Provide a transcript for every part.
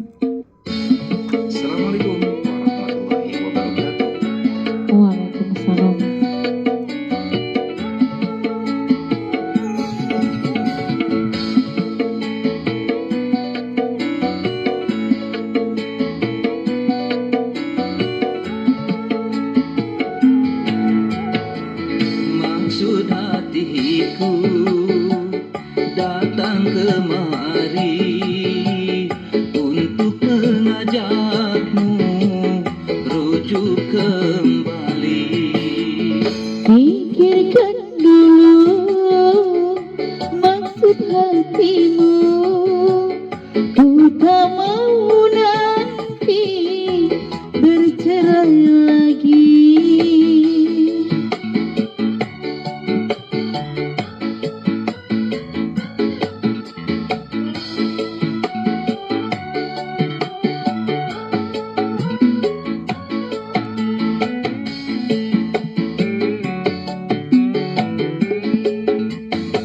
Assalamualaikum kembali.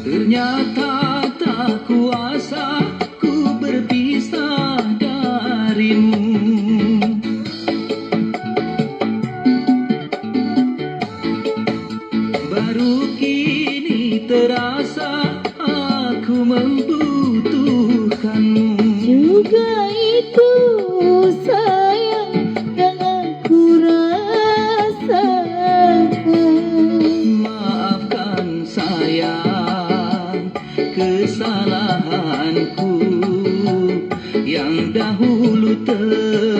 Ternyata tak kuasa ku berpisah darimu. Baru kini terasa aku membutuhkanmu. good.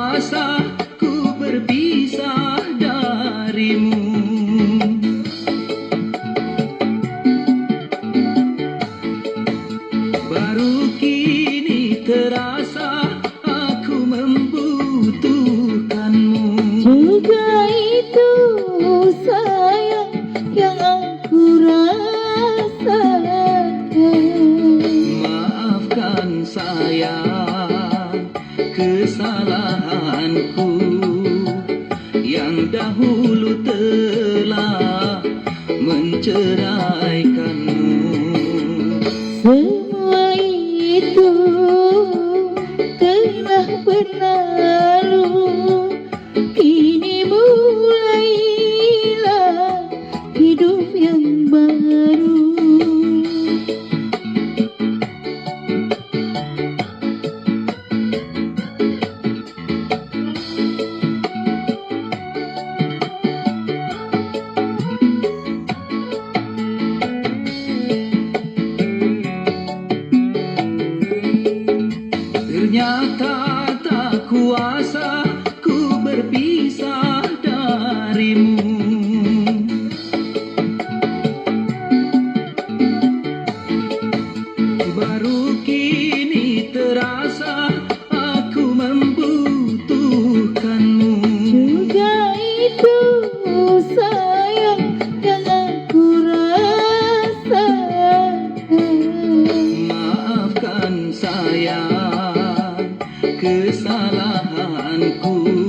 Kuasa ku berpisah darimu. Baru kini terasa aku membutuhkanmu. Juga itu sayang yang aku rasakan Maafkan sayang മനുഷ്യരായി കന്നു itu telah pernah Ternyata tak kuasa ku berpisah darimu. Ooh.